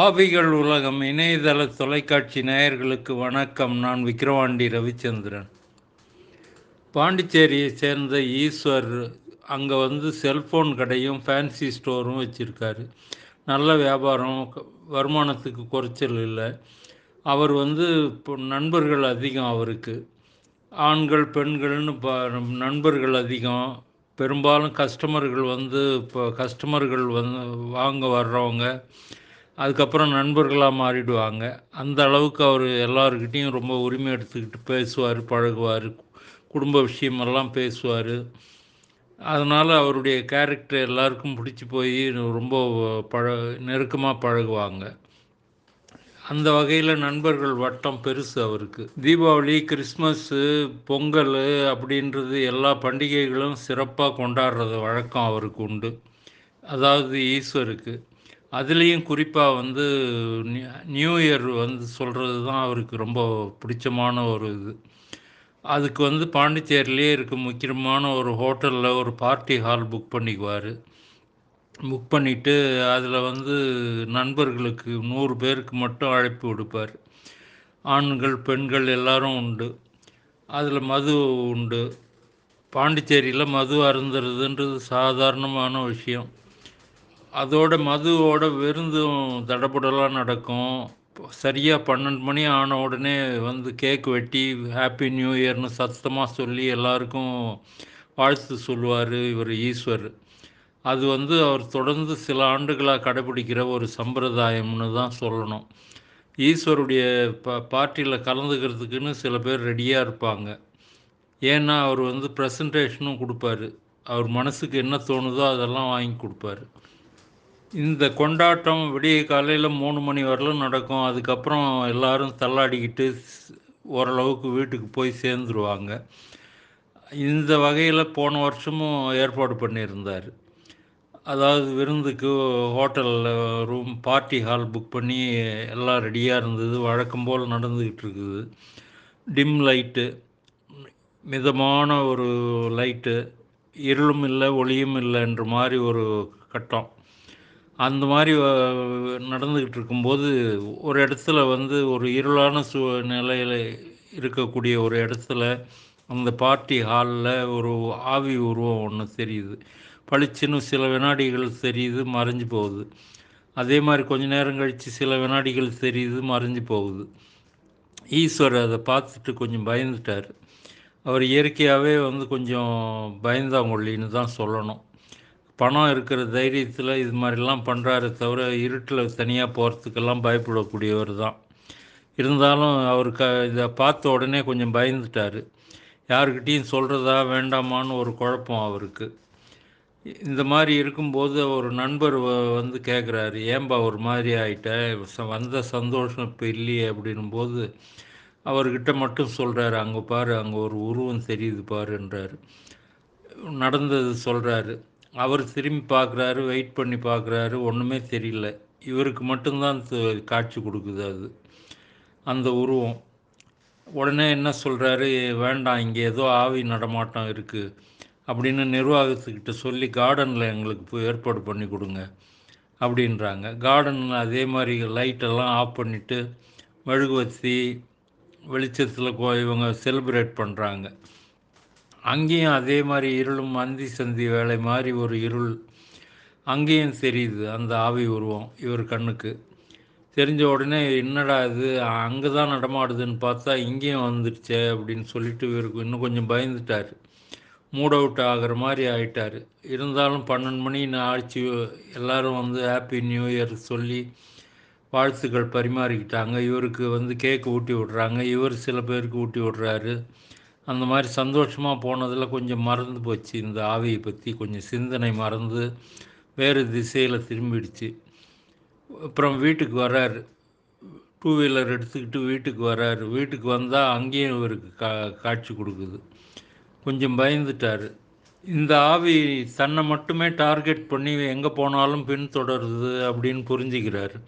ஆவிகள் உலகம் இணையதள தொலைக்காட்சி நேயர்களுக்கு வணக்கம். நான் விக்கிரவாண்டி ரவிச்சந்திரன். பாண்டிச்சேரியை சேர்ந்த ஈஸ்வர் அங்கே வந்து செல்ஃபோன் கடையும் ஃபேன்சி ஸ்டோரும் வச்சுருக்காரு. நல்ல வியாபாரம் வருமானத்துக்கு குறைச்சல் இல்லை. அவர் வந்து இப்போ நண்பர்கள் அதிகம் அவருக்கு. ஆண்கள் பெண்கள்னு ப நண்பர்கள் அதிகம். பெரும்பாலும் கஸ்டமர்கள் வந்து இப்போ கஸ்டமர்கள் வந்து வாங்க வர்றவங்க. அதுக்கப்புறம் நண்பர்களாக மாறிடுவாங்க. அந்த அளவுக்கு அவர் எல்லாருக்கிட்டேயும் ரொம்ப உரிமை எடுத்துக்கிட்டு பேசுவார் பழகுவார் குடும்ப விஷயமெல்லாம் பேசுவார். அதனால் அவருடைய கேரக்டர் எல்லாருக்கும் பிடிச்சி போய் ரொம்ப பழ நெருக்கமாக பழகுவாங்க. அந்த வகையில் நண்பர்கள் வட்டம் பெருசு அவருக்கு. தீபாவளி கிறிஸ்மஸ்ஸு பொங்கல் அப்படின்றது எல்லா பண்டிகைகளும் சிறப்பாக கொண்டாடுறது வழக்கம் அவருக்கு உண்டு. அதாவது ஈஸ்வருக்கு. அதுலேயும் குறிப்பாக வந்து நியூ- நியூ இயர் வந்து சொல்கிறது தான் அவருக்கு ரொம்ப பிடிச்சமான ஒரு இது. அதுக்கு வந்து பாண்டிச்சேரியிலே இருக்க முக்கியமான ஒரு ஹோட்டலில் ஒரு பார்ட்டி ஹால் புக் பண்ணிக்குவார். புக் பண்ணிவிட்டு அதில் வந்து நண்பர்களுக்கு நூறு பேருக்கு மட்டும் அழைப்பு விடுப்பார். ஆண்கள் பெண்கள் எல்லாரும் உண்டு. அதில் மது உண்டு. பாண்டிச்சேரியில் மது அருந்துறதுன்றது சாதாரணமான விஷயம். அதோட மதுவோட விருந்தும் தடபுடலாக நடக்கும். சரியாக பன்னெண்டு மணி ஆன உடனே வந்து கேக் வெட்டி ஹாப்பி நியூ இயர்னு சத்தமாக சொல்லி எல்லாருக்கும் வாழ்த்து சொல்லுவார் இவர் ஈஸ்வர். அது வந்து அவர் தொடர்ந்து சில ஆண்டுகளாக கடைபிடிக்கிற ஒரு சம்பிரதாயம்னு தான் சொல்லணும். ஈஸ்வருடைய ப பார்ட்டியில் கலந்துக்கிறதுக்குன்னு சில பேர் ரெடியாக இருப்பாங்க. ஏன்னா அவர் வந்து ப்ரெசன்டேஷனும் கொடுப்பாரு. அவர் மனசுக்கு என்ன தோணுதோ அதெல்லாம் வாங்கி கொடுப்பாரு. இந்த கொண்டாட்டம் விடிய காலையில் மூணு மணி வரலும் நடக்கும். அதுக்கப்புறம் எல்லாரும் தள்ளாடிக்கிட்டு ஓரளவுக்கு வீட்டுக்கு போய் சேர்ந்துருவாங்க. இந்த வகையில் போன வருஷமும் ஏற்பாடு பண்ணியிருந்தார். அதாவது விருந்துக்கு ஹோட்டலில் ரூம் பார்ட்டி ஹால் புக் பண்ணி எல்லாம் ரெடியாக இருந்தது. வழக்கம் போல் நடந்துக்கிட்டு இருக்குது. டிம் லைட்டு மிதமான ஒரு லைட்டு இருளும் இல்லை ஒளியும் இல்லைன்ற மாதிரி ஒரு கட்டம். அந்த மாதிரி நடந்துக்கிட்டு இருக்கும்போது ஒரு இடத்துல வந்து ஒரு இருளான சூ நிலையில் இருக்கக்கூடிய ஒரு இடத்துல அந்த பார்ட்டி ஹாலில் ஒரு ஆவி உருவம் ஒன்று தெரியுது. பளிச்சுன்னு சில வினாடிகள் தெரியுது மறைஞ்சு போகுது. அதே மாதிரி கொஞ்ச நேரம் கழித்து சில வினாடிகள் தெரியுது மறைஞ்சு போகுது. ஈஸ்வர் அதை பார்த்துட்டு கொஞ்சம் பயந்துட்டார். அவர் இயற்கையாகவே வந்து கொஞ்சம் பயந்தாங்கொள்ளின்னு தான் சொல்லணும். பணம் இருக்கிற தைரியத்தில் இது மாதிரிலாம் பண்ணுறாரு தவிர இருட்டில் தனியாக போகிறதுக்கெல்லாம் பயப்படக்கூடியவர் தான். இருந்தாலும் அவர் க இதை பார்த்த உடனே கொஞ்சம் பயந்துட்டார். யாருக்கிட்டேயும் சொல்கிறதா வேண்டாமான்னு ஒரு குழப்பம் அவருக்கு. இந்த மாதிரி இருக்கும்போது ஒரு நண்பர் வந்து கேட்குறாரு ஏன்பா ஒரு மாதிரி ஆகிட்ட ச- வந்த சந்தோஷம் இப்போ இல்லையே? அப்படின்னும்போது அவர்கிட்ட மட்டும் சொல்கிறாரு அங்கே பாரு அங்கே ஒரு உருவம் தெரியுது பாருன்றாரு. நடந்தது சொல்கிறாரு அவர் திரும்பி பார்க்குறாரு வெயிட் பண்ணி பார்க்குறாரு ஒன்றுமே தெரியல. இவருக்கு மட்டும்தான் காட்சி கொடுக்குது அது. அந்த உருவம். உடனே என்ன சொல்கிறாரு வேண்டாம் இங்கே ஏதோ ஆவி நடமாட்டம் இருக்குது அப்படின்னு நிர்வாகத்துக்கிட்ட சொல்லி கார்டனில் எங்களுக்கு போய் ஏற்பாடு பண்ணி கொடுங்க அப்படின்றாங்க. கார்டனில் அதே மாதிரி லைட்டெல்லாம் ஆஃப் பண்ணிவிட்டு மெழுகுவத்தி வெளிச்சத்தில் இவங்க செலிப்ரேட் பண்ணுறாங்க அங்கேயும் அதே மாதிரி இருளும் அந்தி சந்தி வேலை மாதிரி ஒரு இருள் அங்கேயும் தெரியுது. அந்த ஆவி உருவம் இவர் கண்ணுக்கு. தெரிஞ்ச உடனே என்னடா இது? அங்கே தான் நடமாடுதுன்னு பார்த்தா இங்கேயும் வந்துடுச்சே அப்படின்னு சொல்லிட்டு இவருக்கு இன்னும் கொஞ்சம் பயந்துட்டார். மூட் அவுட் ஆகிற மாதிரி ஆயிட்டார். இருந்தாலும் பன்னெண்டு மணி ஆச்சு. எல்லோரும் வந்து ஹாப்பி நியூ இயர் சொல்லி வாழ்த்துக்கள் பரிமாறிக்கிட்டாங்க. இவருக்கு வந்து கேக்கு ஊட்டி விட்றாங்க. இவர் சில பேருக்கு ஊட்டி விட்றாரு. அந்த மாதிரி சந்தோஷமாக போனதில் கொஞ்சம் மறந்து போச்சு. இந்த ஆவியை பற்றி கொஞ்சம் சிந்தனை மறந்து வேறு திசையில் திரும்பிடுச்சு. அப்புறம் வீட்டுக்கு வர்றார். டூ வீலர் எடுத்துக்கிட்டு வீட்டுக்கு வர்றாரு. வீட்டுக்கு வந்தால் அங்கேயும் இவருக்கு கா காட்சி கொடுக்குது. கொஞ்சம் பயந்துட்டார். இந்த ஆவி தன்னை மட்டுமே டார்கெட் பண்ணி எங்கே போனாலும் பின்தொடருது அப்படின்னு புரிஞ்சுக்கிறாரு.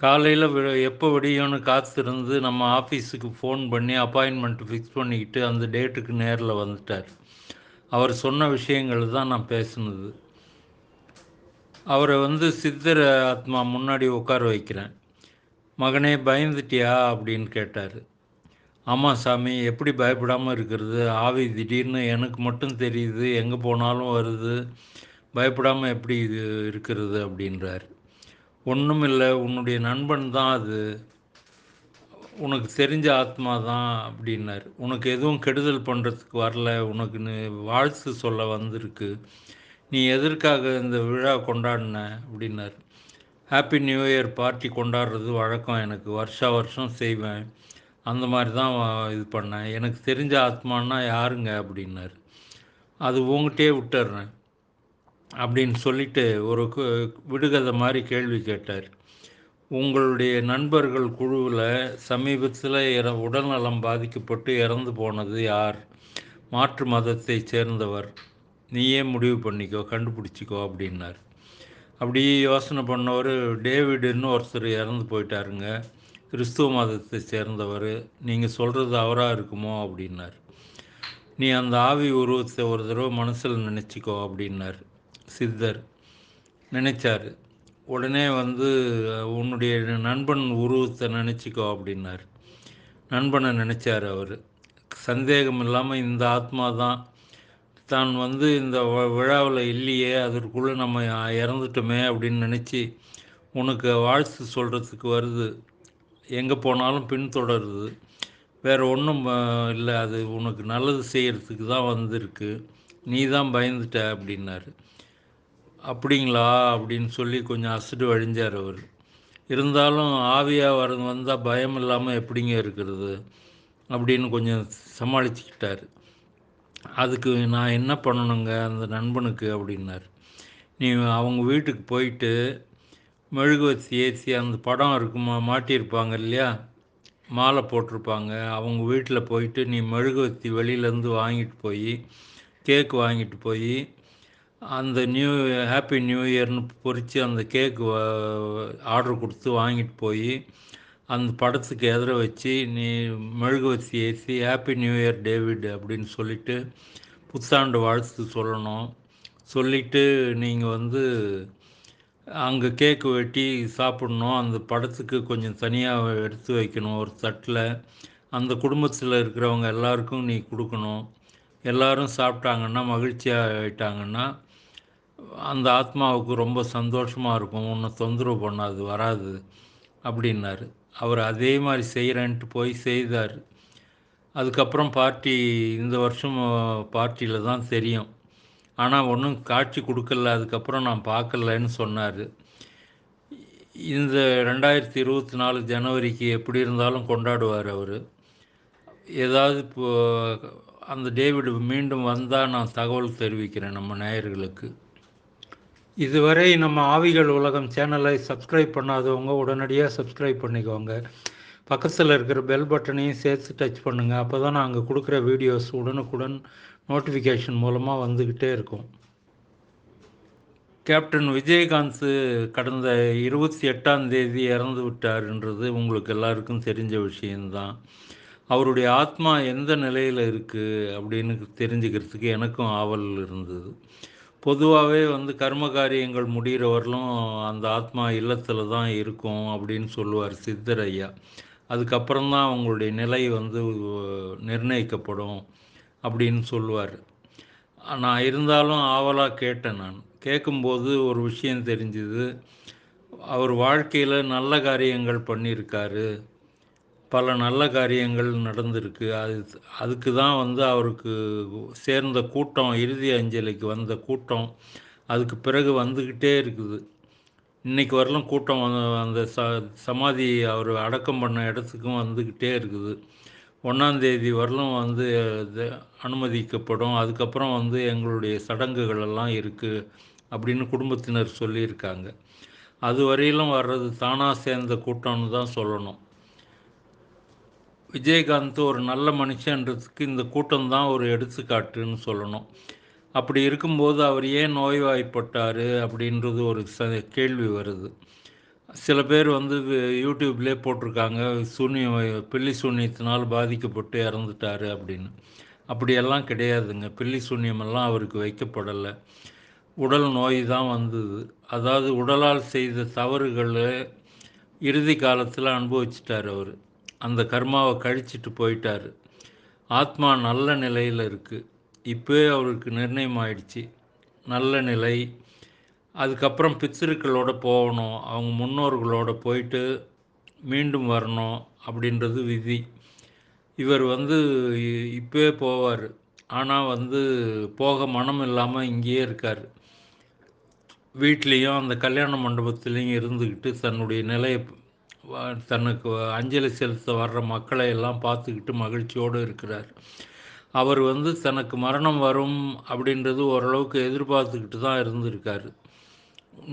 காலையில் எப்போ விடியும்னு காத்திருந்து நம்ம ஆஃபீஸுக்கு ஃபோன் பண்ணி அப்பாயின்மெண்ட் ஃபிக்ஸ் பண்ணிக்கிட்டு அந்த டேட்டுக்கு நேரில் வந்துட்டார். அவர் சொன்ன விஷயங்கள் தான் நான் பேசுனது. அவரை வந்து சித்தர் ஆத்மா முன்னாடி உட்கார வைக்கிறேன். மகனே பயந்துட்டியா? அப்படின்னு கேட்டார். ஆமாம் சாமி எப்படி பயப்படாமல் இருக்கிறது? ஆவி திடீர்னு எனக்கு மட்டும் தெரியுது. எங்கே போனாலும் வருது. பயப்படாமல் எப்படி இது இருக்கிறது? அப்படின்றார். ஒன்றும் இல்லை உன்னுடைய நண்பன் தான் அது. உனக்கு தெரிஞ்ச ஆத்மா தான் அப்படின்னார். உனக்கு எதுவும் கெடுதல் பண்ணுறதுக்கு வரல உனக்கு வாழ்த்து சொல்ல வந்திருக்கு. நீ எதற்காக இந்த விழா கொண்டாடின அப்படின்னார். ஹாப்பி நியூ இயர் பார்ட்டி கொண்டாடுறது வழக்கம் எனக்கு. வருஷா வருஷம் செய்வேன். அந்த மாதிரி தான் இது பண்ணேன். எனக்கு தெரிஞ்ச ஆத்மான்னா யாருங்க அப்படின்னார். அது உங்ககிட்டயே விட்டுறேன். அப்படின்னு சொல்லிட்டு ஒரு கு- விடுகதை மாதிரி கேள்வி கேட்டார். உங்களுடைய நண்பர்கள் குழுவில் சமீபத்தில் இற உடல்நலம் பாதிக்கப்பட்டு இறந்து போனது யார்? மாற்று மதத்தை சேர்ந்தவர். நீயே முடிவு பண்ணிக்கோ கண்டுபிடிச்சிக்கோ அப்படின்னார். அப்படியே யோசனை பண்ணவர் டேவிடுன்னு ஒருத்தர் இறந்து போயிட்டாருங்க. கிறிஸ்துவ மதத்தை சேர்ந்தவர். நீங்கள் சொல்கிறது அவராக இருக்குமோ அப்படின்னார். நீ அந்த ஆவி உருவத்தை ஒரு தடவை மனசில் நினச்சிக்கோ அப்படின்னார். சித்தர் நினைச்சாரு. உடனே வந்து உன்னுடைய நண்பன் உருவத்தை நினச்சிக்கோ அப்படின்னார். நண்பனை நினச்சார் அவர். சந்தேகம் இல்லாமல் இந்த ஆத்மா தான். தான் வந்து இந்த விழாவில் இல்லையே அதற்குள்ளே நம்ம இறந்துட்டோமே அப்படின்னு நினச்சி உனக்கு வாழ்த்து சொல்கிறதுக்கு வருது. எங்கே போனாலும் பின்தொடருது. வேறு ஒன்றும் இல்லை. அது உனக்கு நல்லது செய்கிறதுக்கு தான் வந்திருக்கு. நீ தான் பயந்துட்ட அப்படின்னாரு. அப்படிங்களா? அப்படின்னு சொல்லி கொஞ்சம் அசடு வழிஞ்சார் அவர். இருந்தாலும் ஆவியாக வர வந்தால் பயம் இல்லாமல் எப்படிங்க இருக்கிறது? அப்படின்னு கொஞ்சம் சமாளிச்சுக்கிட்டார். அதுக்கு நான் என்ன பண்ணணுங்க அந்த நண்பனுக்கு அப்படின்னார். நீ அவங்க வீட்டுக்கு போயிட்டு மெழுகுவத்தி ஏசி அந்த படம் இருக்குமா மாட்டியிருப்பாங்க இல்லையா? மாலை போட்டிருப்பாங்க. அவங்க வீட்டில் போயிட்டு நீ மெழுகுவத்தி வெளியிலேருந்து வாங்கிட்டு போய் கேக் வாங்கிட்டு போய் அந்த நியூ ஹாப்பி நியூ இயர்னு பொறித்து அந்த கேக் ஆர்டர் கொடுத்து வாங்கிட்டு போய் அந்த படத்துக்கு எதிர வச்சு நீ மெழுகுவத்தி ஏசி ஹாப்பி நியூ இயர் டேவிட் அப்படின்னு சொல்லிட்டு புத்தாண்டு வாழ்த்து சொல்லணும். சொல்லிவிட்டு நீங்கள் வந்து அங்கே கேக்கு வெட்டி சாப்பிட்ணும். அந்த படத்துக்கு கொஞ்சம் தனியாக எடுத்து வைக்கணும் ஒரு தட்டில். அந்த குடும்பத்தில் இருக்கிறவங்க எல்லாருக்கும் நீ கொடுக்கணும். எல்லாரும் சாப்பிட்டாங்கன்னா மகிழ்ச்சியாக ஆகிட்டாங்கன்னா அந்த ஆத்மாவுக்கு ரொம்ப சந்தோஷமாக இருக்கும். ஒன்றும் தொந்தரவு பண்ணாது வராது அப்படின்னாரு. அவர் அதே மாதிரி செய்கிறேன்ட்டு போய் செய்தார். அதுக்கப்புறம் பார்ட்டி இந்த வருஷம் பார்ட்டியில் தான் தெரியும். ஆனால் ஒன்றும் காட்சி கொடுக்கல. அதுக்கப்புறம் நான் பார்க்கலன்னு சொன்னார். இந்த ரெண்டாயிரத்தி இருபத்தி நாலு ஜனவரிக்கு எப்படி இருந்தாலும் கொண்டாடுவார் அவர். ஏதாவது இப்போ அந்த டேவிட் மீண்டும் வந்தால் நான் தகவல் தெரிவிக்கிறேன் நம்ம நேயர்களுக்கு. இதுவரை நம்ம ஆவிகள் உலகம் சேனலை சப்ஸ்கிரைப் பண்ணாதவங்க உடனடியாக சப்ஸ்கிரைப் பண்ணிக்கோங்க. பக்கத்தில் இருக்கிற பெல் பட்டனையும் சேர்த்து டச் பண்ணுங்கள் அப்போ தான் நாங்கள் கொடுக்குற வீடியோஸ் உடனுக்குடன் நோட்டிஃபிகேஷன் மூலமாக வந்துக்கிட்டே இருக்கும். கேப்டன் விஜயகாந்த் கடந்த இருபத்தி எட்டாம் தேதி இறந்து விட்டார்ன்றது உங்களுக்கு எல்லாருக்கும் தெரிஞ்ச விஷயம்தான். அவருடைய ஆத்மா எந்த நிலையில் இருக்குது அப்படின்னு தெரிஞ்சுக்கிறதுக்கு எனக்கும் ஆவல் இருந்தது. பொதுவாகவே வந்து கர்ம காரியங்கள் முடிகிற வரலும் அந்த ஆத்மா இல்லத்தில் தான் இருக்கும் அப்படின்னு சொல்லுவார் சித்தர் ஐயா. அதுக்கப்புறம் தான் அவங்களுடைய நிலை வந்து நிர்ணயிக்கப்படும் அப்படின்னு சொல்லுவார். நான் இருந்தாலும் ஆவலாக கேட்டேன் நான். கேட்கும்போது ஒரு விஷயம் தெரிஞ்சுது. அவர் வாழ்க்கையில் நல்ல காரியங்கள் பண்ணியிருக்காரு. பல நல்ல காரியங்கள் நடந்திருக்கு. அது அதுக்கு தான் வந்து அவருக்கு சேர்ந்த கூட்டம் இறுதி அஞ்சலிக்கு வந்த கூட்டம் அதுக்கு பிறகு வந்துக்கிட்டே இருக்குது. இன்றைக்கி வரலும் கூட்டம் அந்த ச சமாதி அவர் அடக்கம் பண்ண இடத்துக்கும் வந்துக்கிட்டே இருக்குது. ஒன்றாந்தேதி வரலும் வந்து அனுமதிக்கப்படும். அதுக்கப்புறம் வந்து எங்களுடைய சடங்குகள் எல்லாம் இருக்குது அப்படின்னு குடும்பத்தினர் சொல்லியிருக்காங்க. அது வரையிலும் வர்றது தானாக சேர்ந்த கூட்டம்னு தான் சொல்லணும். விஜயகாந்த் ஒரு நல்ல மனுஷன்றதுக்கு இந்த கூட்டம் தான் ஒரு எடுத்துக்காட்டுன்னு சொல்லணும். அப்படி இருக்கும்போது அவர் ஏன் நோய்வாய்ப்பட்டார் அப்படின்றது ஒரு ச கேள்வி வருது. சில பேர் வந்து யூடியூப்லேயே போட்டிருக்காங்க சூன்யம் பில்லி சூன்யத்தினால் பாதிக்கப்பட்டு இறந்துட்டார் அப்படின்னு. அப்படியெல்லாம் கிடையாதுங்க. பில்லி சூன்யமெல்லாம் அவருக்கு வைக்கப்படலை. உடல் நோய் தான் வந்தது. அதாவது உடலால் செய்த தவறுகளை இறுதி காலத்தில் அனுபவிச்சிட்டார் அவர். அந்த கர்மாவை கழிச்சிட்டு போயிட்டார். ஆத்மா நல்ல நிலையில் இருக்குது இப்போவே அவருக்கு நிர்ணயம் ஆயிடுச்சு. நல்ல நிலை. அதுக்கப்புறம் பித்திருக்களோட போகணும். அவங்க முன்னோர்களோட போயிட்டு மீண்டும் வரணும் அப்படின்றது விதி. இவர் வந்து இப்போயே போவார். ஆனால் வந்து போக மனம் இல்லாமல் இங்கேயே இருக்கார். வீட்லேயும் அந்த கல்யாண மண்டபத்துலேயும் இருந்துக்கிட்டு தன்னுடைய நிலையை தனக்கு அஞ்சலி செலுத்த வர்ற மக்களை எல்லாம் பார்த்துக்கிட்டு மகிழ்ச்சியோடு இருக்கிறார். அவர் வந்து தனக்கு மரணம் வரும் அப்படின்றது ஓரளவுக்கு எதிர்பார்த்துக்கிட்டு தான் இருந்திருக்காரு.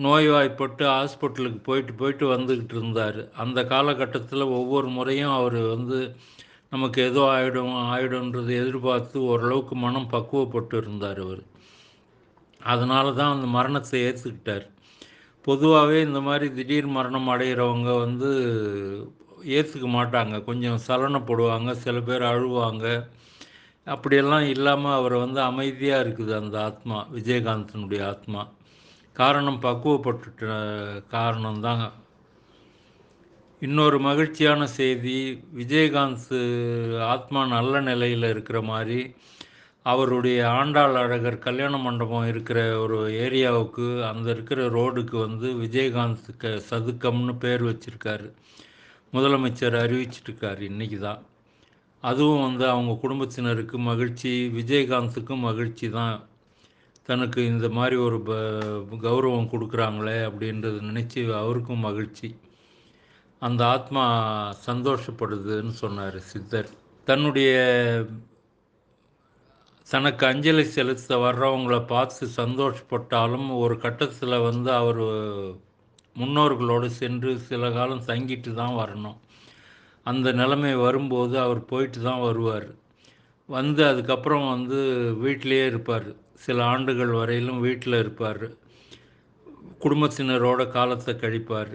நோய்வாய்ப்பட்டு ஹாஸ்பிட்டலுக்கு போயிட்டு போயிட்டு வந்துக்கிட்டு இருந்தார். அந்த காலகட்டத்தில் ஒவ்வொரு முறையும் அவர் வந்து நமக்கு ஏதோ ஆகிடும் ஆகிடும்ன்றது எதிர்பார்த்து ஓரளவுக்கு மனம் பக்குவப்பட்டு இருந்தார் அவர். அதனால தான் அந்த மரணத்தை ஏற்றுக்கிட்டார் பொதுவாகவே இந்த மாதிரி திடீர் மரணம் அடைகிறவங்க வந்து ஏற்றுக்க மாட்டாங்க. கொஞ்சம் சலனப்படுவாங்க சில பேர் அழுவாங்க. அப்படியெல்லாம் இல்லாமல் அவர் வந்து அமைதியாக இருக்குது அந்த ஆத்மா விஜயகாந்தனுடைய ஆத்மா. காரணம் பக்குவப்பட்டுட்ட காரணம்தாங்க. இன்னொரு மகிழ்ச்சியான செய்தி விஜயகாந்த் ஆத்மா நல்ல நிலையில் இருக்கிற மாதிரி அவருடைய ஆண்டாள் அழகர் கல்யாண மண்டபம் இருக்கிற ஒரு ஏரியாவுக்கு அந்த இருக்கிற ரோடுக்கு வந்து விஜயகாந்த் க சதுக்கம்னு பேர் வச்சிருக்காரு. முதலமைச்சர் அறிவிச்சிருக்காரு இன்றைக்கி தான். அதுவும் வந்து அவங்க குடும்பத்தினருக்கு மகிழ்ச்சி விஜயகாந்துக்கும் மகிழ்ச்சி தான். தனக்கு இந்த மாதிரி ஒரு ப கௌரவம் கொடுக்குறாங்களே அப்படின்றத நினச்சி அவருக்கும் மகிழ்ச்சி. அந்த ஆத்மா சந்தோஷப்படுதுன்னு சொன்னார் சித்தர். தன்னுடைய தனக்கு அஞ்சலி செலுத்த வர்றவங்கள பார்த்து சந்தோஷப்பட்டாலும் ஒரு கட்டத்தில் வந்து அவர் முன்னோர்களோடு சென்று சில காலம் தங்கிட்டு தான் வரணும். அந்த நிலைமை வரும்போது அவர் போயிட்டு தான் வருவார். வந்து அதுக்கப்புறம் வந்து வீட்டிலேயே இருப்பார். சில ஆண்டுகள் வரையிலும் வீட்டில் இருப்பார். குடும்பத்தினரோட காலத்தை கழிப்பார்.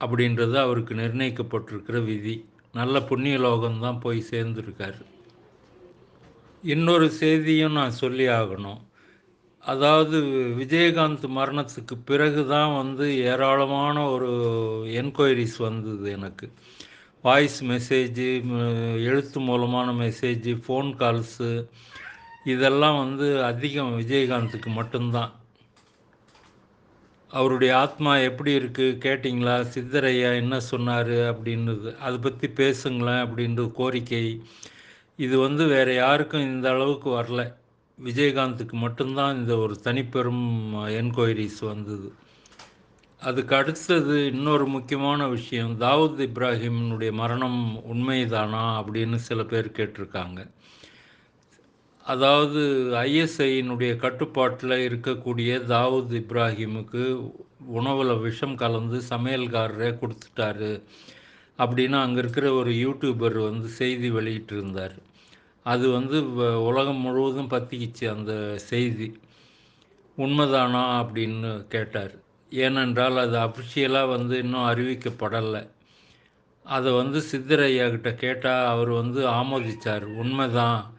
அப்படின்றது அவருக்கு நிர்ணயிக்கப்பட்டிருக்கிற விதி. நல்ல புண்ணிய லோகம்தான் போய் சேர்ந்துருக்காரு. இன்னொரு செய்தியும் நான் சொல்லி ஆகணும். அதாவது விஜயகாந்த் மரணத்துக்கு பிறகு தான் வந்து ஏராளமான ஒரு என்கொயரிஸ் வந்தது எனக்கு. வாய்ஸ் மெசேஜு எழுத்து மூலமான மெசேஜ் ஃபோன் கால்ஸு இதெல்லாம் வந்து அதிகம் விஜயகாந்துக்கு மட்டும்தான். அவருடைய ஆத்மா எப்படி இருக்குது கேட்டிங்களா? சித்தரையா என்ன சொன்னார் அப்படின்றது அதை பற்றி பேசுங்களேன் அப்படின்றது கோரிக்கை. இது வந்து வேறு யாருக்கும் இந்த அளவுக்கு வரல. விஜயகாந்துக்கு மட்டும்தான் இந்த ஒரு தனிப்பெரும் என்கொயரிஸ் வந்தது. அதுக்கு அடுத்தது இன்னொரு முக்கியமான விஷயம் தாவூத் இப்ராஹிமினுடைய மரணம் உண்மைதானா அப்படின்னு சில பேர் கேட்டிருக்காங்க. அதாவது ஐஎஸ்ஐயினுடைய கட்டுப்பாட்டில் இருக்கக்கூடிய தாவூத் இப்ராஹிமுக்கு உணவில் விஷம் கலந்து சமையல்காரரே கொடுத்துட்டாரு. அப்படின்னு அங்கே இருக்கிற ஒரு யூடியூபர் வந்து செய்தி வெளியிட்டிருந்தார். அது வந்து வ- உலகம் முழுவதும் பற்றிக்கிச்சு அந்த செய்தி. உண்மைதானா அப்படின்னு கேட்டார். ஏனென்றால் அது அஃபிஷியலாக வந்து இன்னும் அறிவிக்கப்படலை. அதை வந்து சித்தரையா கிட்ட கேட்டால் அவர் வந்து ஆமோதிச்சார். உண்மைதான்.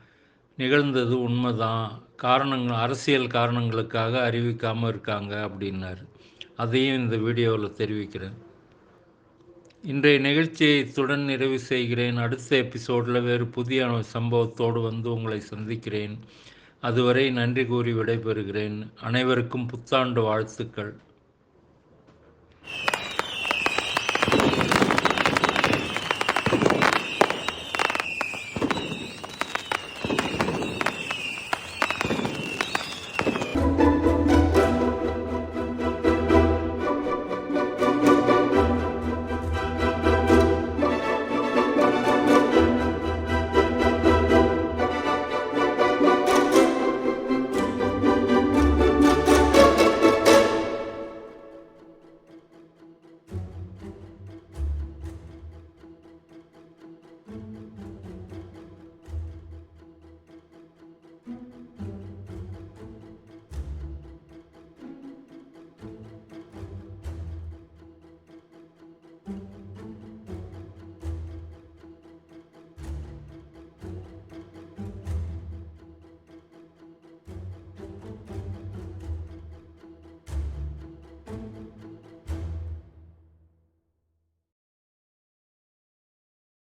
நிகழ்ந்தது உண்மைதான். காரணங்கள் அரசியல் காரணங்களுக்காக அறிவிக்காமல் இருக்காங்க அப்படின்னார். அதையும் இந்த வீடியோவில் தெரிவிக்கிறேன். இன்றைய நிகழ்ச்சியை இத்துடன் நிறைவு செய்கிறேன். அடுத்த எபிசோடில் வேறு புதிய சம்பவத்தோடு வந்து உங்களை சந்திக்கிறேன். அதுவரை நன்றி கூறி விடைபெறுகிறேன். அனைவருக்கும் புத்தாண்டு வாழ்த்துக்கள்.